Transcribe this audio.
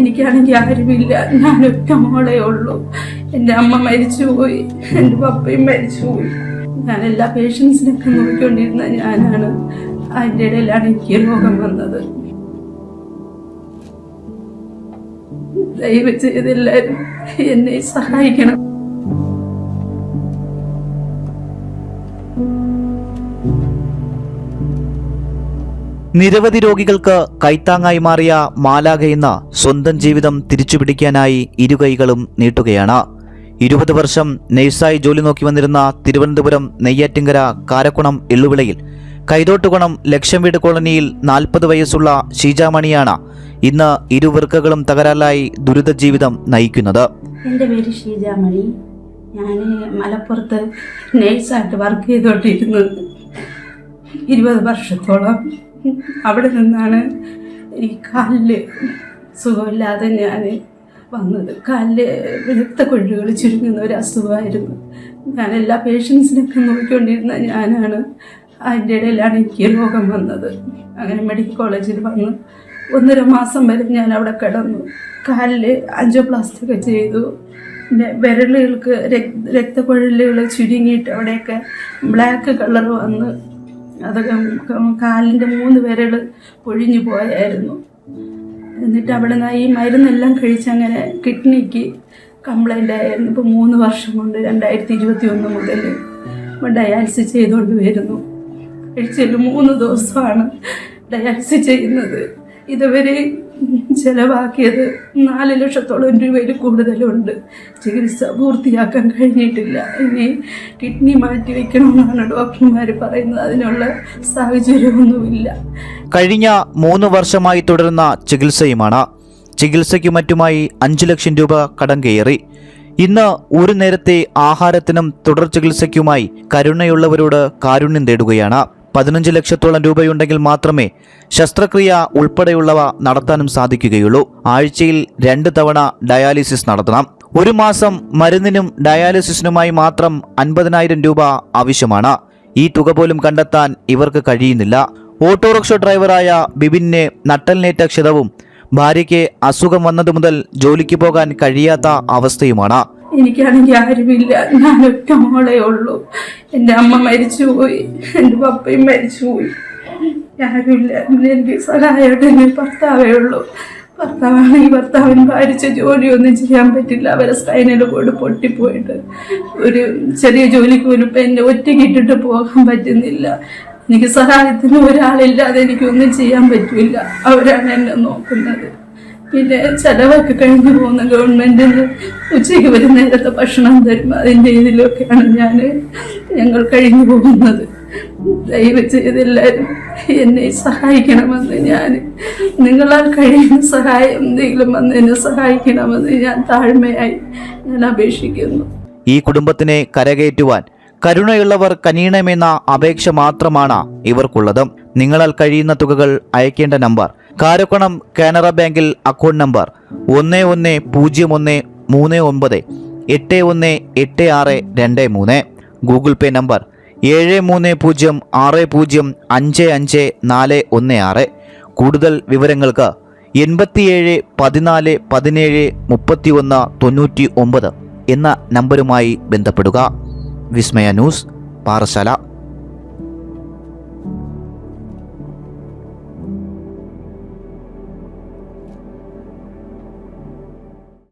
എനിക്കാണെങ്കിൽ ആരുമില്ല. ഒറ്റ മോളേ ഉള്ളൂ. എന്റെ അമ്മ മരിച്ചുപോയി. എന്റെ പപ്പയും മരിച്ചുപോയി. ഞാൻ എല്ലാ പേഷ്യൻസിനൊക്കെ നോക്കിക്കൊണ്ടിരുന്ന ഞാനാണ്. അതിന്റെ ഇടയിലാണ് എനിക്ക് രോഗം വന്നത്. ദയവ് ചെയ്തെല്ലാവരും എന്നെ സഹായിക്കണം. നിരവധി രോഗികൾക്ക് കൈത്താങ്ങായി മാറിയ മാലാഖ എന്ന സ്വന്തം ജീവിതം തിരിച്ചുപിടിക്കാനായി ഇരുകൈകളും നീട്ടുകയാണ്. ഇരുപത് വർഷം നഴ്സായി ജോലി നോക്കി വന്നിരുന്ന തിരുവനന്തപുരം നെയ്യാറ്റിങ്കര കാരക്കുണം എള്ളുവിളയിൽ കൈതോട്ടുകുണം ലക്ഷം വീട് കോളനിയിൽ നാൽപ്പത് വയസ്സുള്ള ഷീജാമണിയാണ് ഇന്ന് ഇരുവൃക്കകളും തകരാറിലായി ദുരിത ജീവിതം നയിക്കുന്നത്. എന്റെ പേര് ഷീജാമണി. ഞാൻ മലപ്പുറത്ത് നേഴ്സായിട്ട് വർക്ക് ചെയ്തുകൊണ്ടിരുന്നു ഇരുപത് വർഷത്തോളം അവിടെ നിന്നാണ് ഈ കാലിൽ സുഖമില്ലാതെ ഞാൻ വന്നത്. കാലിൽ കൊഴുകൾ ചുരുങ്ങുന്ന ഒരു അസുഖമായിരുന്നു. ഞാൻ എല്ലാ പേഷ്യൻസിനൊക്കെ നോക്കിക്കൊണ്ടിരുന്ന ഞാനാണ്. അതിന്റെ ഇടയിലാണ് എനിക്ക് രോഗം വന്നത്. അങ്ങനെ മെഡിക്കൽ കോളേജിൽ വന്ന് ഒന്നര മാസം വരെ ഞാൻ അവിടെ കിടന്നു. കാലിൽ അഞ്ചോപ്ലാസ്റ്റ് ഒക്കെ ചെയ്തു. പിന്നെ വിരലുകൾക്ക് രക്തക്കൊഴലുകൾ ചുരുങ്ങിയിട്ട് അവിടെയൊക്കെ ബ്ലാക്ക് കളർ വന്ന് അതൊക്കെ കാലിന്റെ മൂന്ന് വിരൽ പൊഴിഞ്ഞു പോയായിരുന്നു. എന്നിട്ട് അവിടെ നിന്ന് ഈ മരുന്നെല്ലാം കഴിച്ചങ്ങനെ കിഡ്നിക്ക് കംപ്ലൈന്റ് ആയിരുന്നു. ഇപ്പോൾ മൂന്ന് വർഷം കൊണ്ട് രണ്ടായിരത്തി ഇരുപത്തി ഒന്ന് മുതൽ ഡയാലിസിസ് ചെയ്തുകൊണ്ട് വരുന്നു. ആഴ്ചയിൽ മൂന്ന് ദിവസമാണ് ഡയാലിസിസ് ചെയ്യുന്നത്. ഇതുവരെ ചിലവാക്കിയത് നാല് ലക്ഷത്തോളം രൂപയിൽ കൂടുതലുണ്ട്. ചികിത്സ പൂർത്തിയാക്കാൻ കഴിഞ്ഞിട്ടില്ല. ഇനി കിഡ്നി മാറ്റി വെക്കണമെന്നാണ് ഡോക്ടർമാർ പറയുന്നത്. അതിനുള്ള സാഹചര്യമൊന്നുമില്ല. കഴിഞ്ഞ മൂന്ന് വർഷമായി തുടരുന്ന ചികിത്സയുമാണ്. ചികിത്സയ്ക്ക് മറ്റുമായി അഞ്ചു ലക്ഷം രൂപ കടം കയറി. ഇന്ന് ഒരു നേരത്തെ ആഹാരത്തിനും തുടർ ചികിത്സയ്ക്കുമായി കരുണയുള്ളവരോട് കാരുണ്യം തേടുകയാണ്. പതിനഞ്ച് ലക്ഷത്തോളം രൂപയുണ്ടെങ്കിൽ മാത്രമേ ശസ്ത്രക്രിയ ഉൾപ്പെടെയുള്ളവ നടത്താനും സാധിക്കുകയുള്ളൂ. ആഴ്ചയിൽ രണ്ട് തവണ ഡയാലിസിസ് നടത്തണം. ഒരു മാസം മരുന്നിനും ഡയാലിസിസിനുമായി മാത്രം അൻപതിനായിരം രൂപ ആവശ്യമാണ്. ഈ തുക പോലും കണ്ടെത്താൻ ഇവർക്ക് കഴിയുന്നില്ല. ഓട്ടോറിക്ഷ ഡ്രൈവറായ ബിബിനെ നട്ടലിനേറ്റ ക്ഷതവും ഭാര്യയ്ക്ക് അസുഖം വന്നതു മുതൽ ജോലിക്ക് പോകാൻ കഴിയാത്ത അവസ്ഥയുമാണ്. എനിക്കാണെങ്കിൽ ആരുമില്ല. ഞാൻ ഒറ്റ മോളേ ഉള്ളൂ. എന്റെ അമ്മ മരിച്ചുപോയി. എന്റെ പപ്പയും മരിച്ചുപോയി. ആരുമില്ല. എനിക്ക് സഹായമായിട്ട് എന്റെ ഭർത്താവേ ഉള്ളൂ. ഭർത്താവാണെങ്കിൽ ഭർത്താവിന് ഭാരിച്ച ജോലിയൊന്നും ചെയ്യാൻ പറ്റില്ല. അവരെ സ്പൈനൽ പോയിട്ട് പൊട്ടിപ്പോയിട്ട് ഒരു ചെറിയ ജോലിക്ക് പോലും ഇപ്പം എന്നെ ഒറ്റയ്ക്ക് പോകാൻ പറ്റുന്നില്ല. എനിക്ക് സഹായത്തിന് ഒരാളില്ലാതെ എനിക്കൊന്നും ചെയ്യാൻ പറ്റില്ല. അവരാണ് എന്നെ നോക്കുന്നത്. പിന്നെ ചെലവൊക്കെ കഴിഞ്ഞു പോകുന്ന ഗവൺമെന്റിൽ ഉച്ചയ്ക്ക് ഒരു ഭക്ഷണം തരും. അതിന്റെ ഇതിലൊക്കെയാണ് ഞാൻ ഞങ്ങൾ കഴിഞ്ഞു പോകുന്നത്. ദയവ് ചെയ്തെല്ലാവരും എന്നെ സഹായിക്കണമെന്ന് ഞാൻ നിങ്ങളാൽ കഴിയുന്ന സഹായം എന്തെങ്കിലും വന്ന് എന്നെ സഹായിക്കണമെന്ന് ഞാൻ താഴ്മയായി ഞാൻ അപേക്ഷിക്കുന്നു. ഈ കുടുംബത്തിനെ കരകയറ്റുവാൻ കരുണയുള്ളവർ കനിയണമെന്ന അപേക്ഷ മാത്രമാണ് ഇവർക്കുള്ളതും. നിങ്ങളാൽ കഴിയുന്ന തുകകൾ അയക്കേണ്ട നമ്പർ കാരക്കുണം കാനറ ബാങ്കിൽ അക്കൗണ്ട് നമ്പർ ഒന്ന് ഒന്ന് പൂജ്യം ഒന്ന് മൂന്ന് ഒൻപത് എട്ട് ഒന്ന് എട്ട് ആറ് രണ്ട് മൂന്ന്. ഗൂഗിൾ പേ നമ്പർ ഏഴ് മൂന്ന് പൂജ്യം ആറ് പൂജ്യം അഞ്ച് അഞ്ച് നാല് ഒന്ന് ആറ്. കൂടുതൽ വിവരങ്ങൾക്ക് എൺപത്തിയേഴ് പതിനാല് പതിനേഴ് മുപ്പത്തി ഒന്ന് തൊണ്ണൂറ്റി ഒമ്പത് എന്ന നമ്പരുമായി ബന്ധപ്പെടുക. വിസ്മയ ന്യൂസ് പാറശാല